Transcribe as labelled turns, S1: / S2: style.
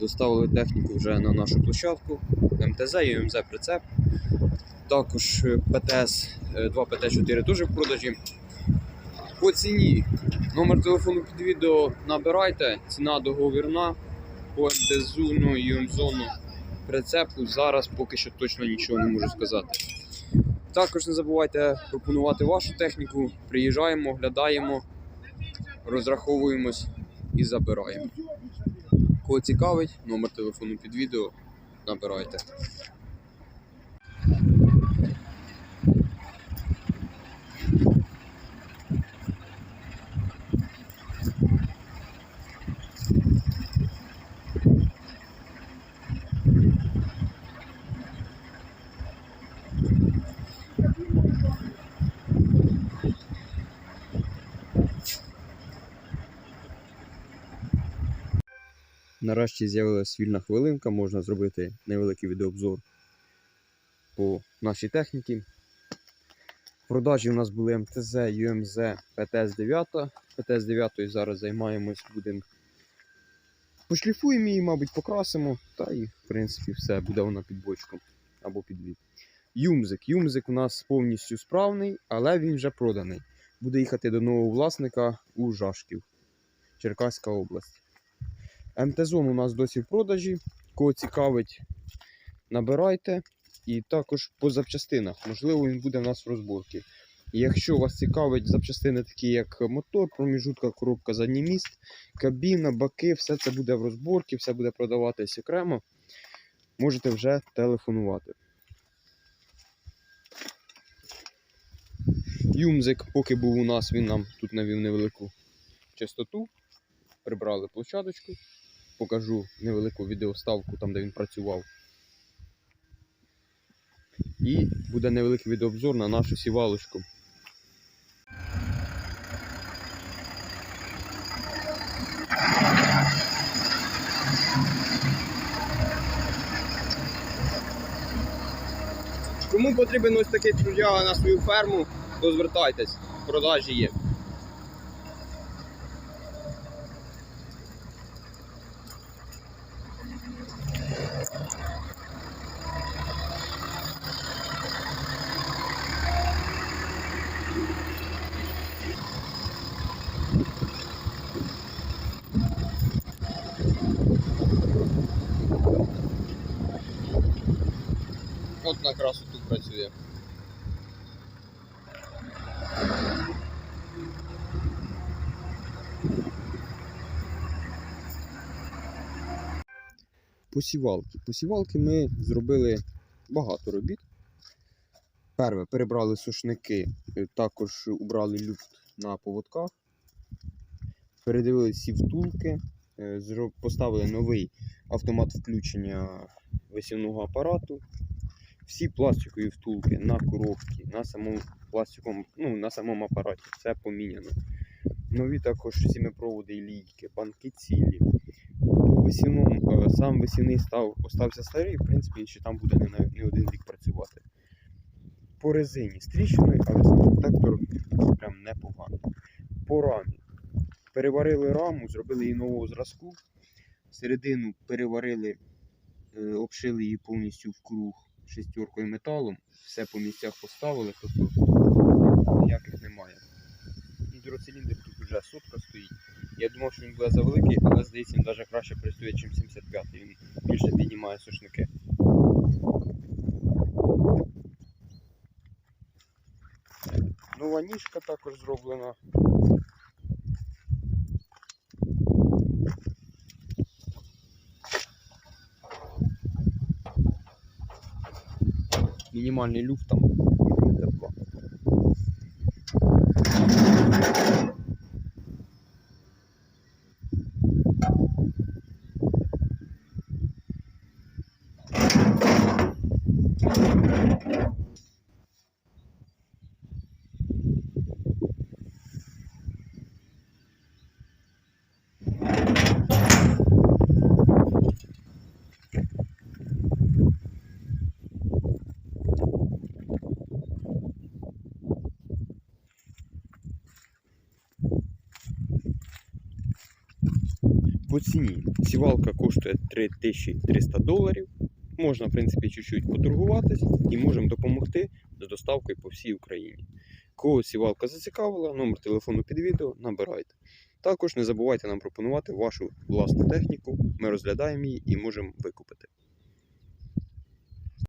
S1: Доставили техніку вже на нашу площадку. МТЗ і МЗ прицеп. Також е, ПТС, е, 2 ПТ-4 теж в продажі. По ціні. Номер телефону під відео набирайте. Ціна договірна. По МТЗу, ну і МЗону прицепу. Зараз поки що точно нічого не можу сказати. Також не забувайте пропонувати вашу техніку. Приїжджаємо, оглядаємо, розраховуємось і забираємо. Кого цікавить, номер телефону під відео набирайте. Нарешті з'явилася вільна хвилинка, можна зробити невеликий відеообзор по нашій техніці. Продажі у нас були МТЗ, ЮМЗ, ПТС 9. ПТС 9 зараз займаємось, будемо пошліфуємо її, мабуть, покрасимо, та і в принципі все, буде вона під бочком або під від. Юмзик. Юмзик у нас повністю справний, але він вже проданий. Буде їхати до нового власника у Жашків, Черкаська область. МТ-зон у нас досі в продажі. Кого цікавить, набирайте. І також по запчастинах. Можливо, він буде в нас в розборці. Якщо вас цікавить запчастини, такі як мотор, проміжутка, коробка, задній міст, кабіна, баки, все це буде в розборці, все буде продаватись окремо. Можете вже телефонувати. Юмзик, поки був у нас, він нам тут навів невелику частоту. Прибрали площадочку покажу невелику відеоставку там, де він працював. І буде невеликий відеообзор на нашу сівалочку. Кому потрібен ось такий трудяга на свою ферму, то звертайтесь, продажі є. От на красоту працює. Посівалки. Посівалки ми зробили багато робіт. Перше, перебрали сушники, е, також убрали люфт на поводках, передивили всі втулки, е, поставили новий автомат включення висівного апарату, всі пластикові втулки на коробці, на самому пластиковому, ну, на самому апараті, все поміняно. Нові також сімипроводи і лійки, банки цілі. По е, сам весівний став, остався старий, в принципі, він ще там буде не, не один рік працювати. По резині з тріщиною, але сам прям непогано. По рамі. Переварили раму, зробили її нового зразку. Середину переварили, е, обшили її повністю в круг шестеркою металом, все по місцях поставили, тобто ніяких немає. Гідроциліндр тут вже сотка стоїть. Я думав, що він буде завеликий, але здається, він навіть краще працює, ніж 75 Він більше піднімає сушники. Нова ніжка також зроблена. Мінімальний люфт там По ціні сівалка коштує 3300 доларів. Можна, в принципі, чуть-чуть поторгуватись і можемо допомогти з доставкою по всій Україні. Кого сівалка зацікавила, номер телефону під відео, набирайте. Також не забувайте нам пропонувати вашу власну техніку. Ми розглядаємо її і можемо викупити.